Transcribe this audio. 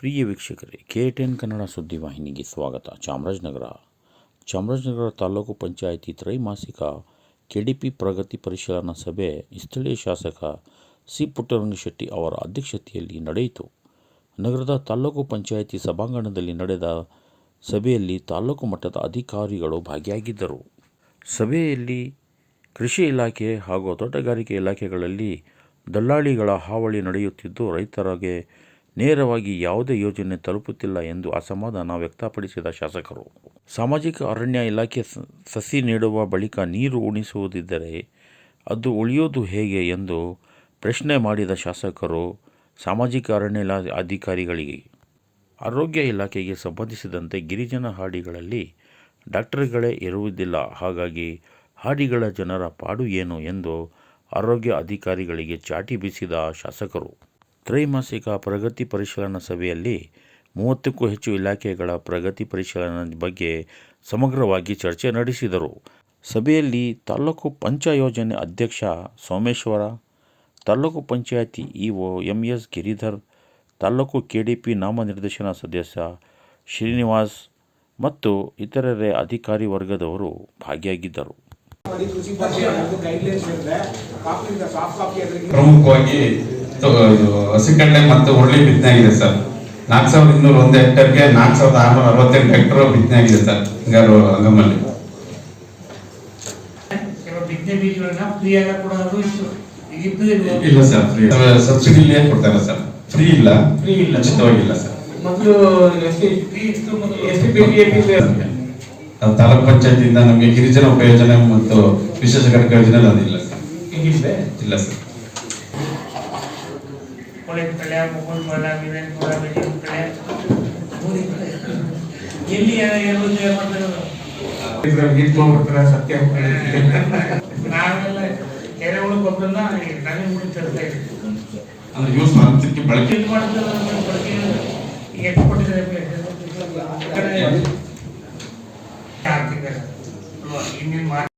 ಪ್ರಿಯ ವೀಕ್ಷಕರೇ, K ten Kannada ಸುದ್ದಿವಾಹಿನಿಗೆ ಸ್ವಾಗತ. ಚಾಮರಾಜನಗರ. ಚಾಮರಾಜನಗರ ತಾಲೂಕು ಪಂಚಾಯಿತಿ ತ್ರೈಮಾಸಿಕ ಕೆಡಿಪಿ ಪ್ರಗತಿ ಪರಿಶೀಲನಾ ಸಭೆ ಸ್ಥಳೀಯ ಶಾಸಕ ಸಿ ಪುಟ್ಟರಂಗಶೆಟ್ಟಿ ಅವರ ಅಧ್ಯಕ್ಷತೆಯಲ್ಲಿ ನಡೆಯಿತು. ನಗರದ ತಾಲೂಕು ಪಂಚಾಯಿತಿ ಸಭಾಂಗಣದಲ್ಲಿ ನಡೆದ ಸಭೆಯಲ್ಲಿ ತಾಲೂಕು ಮಟ್ಟದ ಅಧಿಕಾರಿಗಳು ಭಾಗಿಯಾಗಿದ್ದರು. ಸಭೆಯಲ್ಲಿ ಕೃಷಿ ಇಲಾಖೆ ಹಾಗೂ ತೋಟಗಾರಿಕೆ ಇಲಾಖೆಗಳಲ್ಲಿ ದಲ್ಲಾಳಿಗಳ ಹಾವಳಿ ನಡೆಯುತ್ತಿದ್ದು, ರೈತರಿಗೆ ನೇರವಾಗಿ ಯಾವುದೇ ಯೋಜನೆ ತಲುಪುತ್ತಿಲ್ಲ ಎಂದು ಅಸಮಾಧಾನ ವ್ಯಕ್ತಪಡಿಸಿದ ಶಾಸಕರು. ಸಾಮಾಜಿಕ ಅರಣ್ಯ ಇಲಾಖೆ ಸಸಿ ನೆಡುವ ಬಳಿಕ ನೀರು ಉಣಿಸುವುದಿದ್ದರೆ ಅದು ಉಳಿಯೋದು ಹೇಗೆ ಎಂದು ಪ್ರಶ್ನೆ ಮಾಡಿದ ಶಾಸಕರು, ಸಾಮಾಜಿಕ ಅರಣ್ಯ ಅಧಿಕಾರಿಗಳಿಗೆ. ಆರೋಗ್ಯ ಇಲಾಖೆಗೆ ಸಂಬಂಧಿಸಿದಂತೆ ಗಿರಿಜನ ಹಾಡಿಗಳಲ್ಲಿ ಡಾಕ್ಟರ್ಗಳೇ ಇರುವುದಿಲ್ಲ. ಹಾಗಾಗಿ ಹಾಡಿಗಳ ಜನರ ಪಾಡು ಏನು ಎಂದು ಆರೋಗ್ಯ ಅಧಿಕಾರಿಗಳಿಗೆ ಚಾಟಿ ಬೀಸಿದ ಶಾಸಕರು. ತ್ರೈಮಾಸಿಕ ಪ್ರಗತಿ ಪರಿಶೀಲನಾ ಸಭೆಯಲ್ಲಿ ಮೂವತ್ತಕ್ಕೂ ಹೆಚ್ಚು ಇಲಾಖೆಗಳ ಪ್ರಗತಿ ಪರಿಶೀಲನೆ ಬಗ್ಗೆ ಸಮಗ್ರವಾಗಿ ಚರ್ಚೆ ನಡೆಸಿದರು. ಸಭೆಯಲ್ಲಿ ತಾಲೂಕು ಪಂಚ ಯೋಜನೆ ಅಧ್ಯಕ್ಷ Someshwara, taluk panchayat EO M S Giridhar, taluk KDP ನಾಮನಿರ್ದೇಶನ ಸದಸ್ಯ ಶ್ರೀನಿವಾಸ್ ಮತ್ತು ಇತರರೆ ಅಧಿಕಾರಿ ವರ್ಗದವರು ಭಾಗಿಯಾಗಿದ್ದರು. ಪ್ರಮುಖವಾಗಿ ಹಸಿಕಡ್ಲೆ ಮತ್ತು ಹುರುಳಿ ಬಿತ್ತನೆ ಆಗಿದೆ ಸರ್ ನಾಲ್ಕು ಸಾವಿರದ ಇನ್ನೂರ ಒಂದು ಹೆಕ್ಟರ್ಗೆ ನಾಲ್ಕು ಸಾವಿರದ ಆರುನೂರ ಅರವತ್ತೆಂಟು ಹೆಕ್ಟರ್ ಬಿತ್ತನೆ ಆಗಿದೆ ಸರ್ ಹಿಂಗಾರು ಇದು ಇಲ್ಲ. ಸರ್ ಫ್ರೀ ಸಬ್ಸಿಡಿ ಕೊಡ್ತಾರೆ ಸರ್ ಫ್ರೀ ಇಲ್ಲ. ಫ್ರೀ ಇಲ್ಲ. ಉಚಿತವಾಗಿಲ್ಲ ಸರ್ ಮೊದಲು ತಾಲೂಕ್ ಪಂಚಾಯತಿಯಿಂದ ನಮಗೆ ಗಿರಿಜನ ಉಪಯೋಜನೆ ಮತ್ತು ವಿಶೇಷ ಘಟಕ ಯೋಜನೆ ಅದಿಲ್ಲ ಸರ್ ಇಲ್ಲ ಸರ್ ಕೋಳಿ ಕಳೆ ಮುಗುಲ್ ಬಲ ವಿವೇನ್ ಕೂಡ ಬೆಳೆಯುವ ಕಳೆ. ಎಲ್ಲಿ ಮಾಡ್ತಾರೆ ಸತ್ಯ ನಾವೆಲ್ಲ ಎರೆಹುಳು ಗೊಬ್ಬರನ ನದಿ ಮುಡಿ ತರ್ತಾ ಅಂದ್ರೆ ಯೂಸ್ ಮಾಡೋದಕ್ಕೆ ಬಳಕೆ? ಈಗ ಅಲ್ವಾ? ಇನ್ನೇನ್ ಮಾಡಿ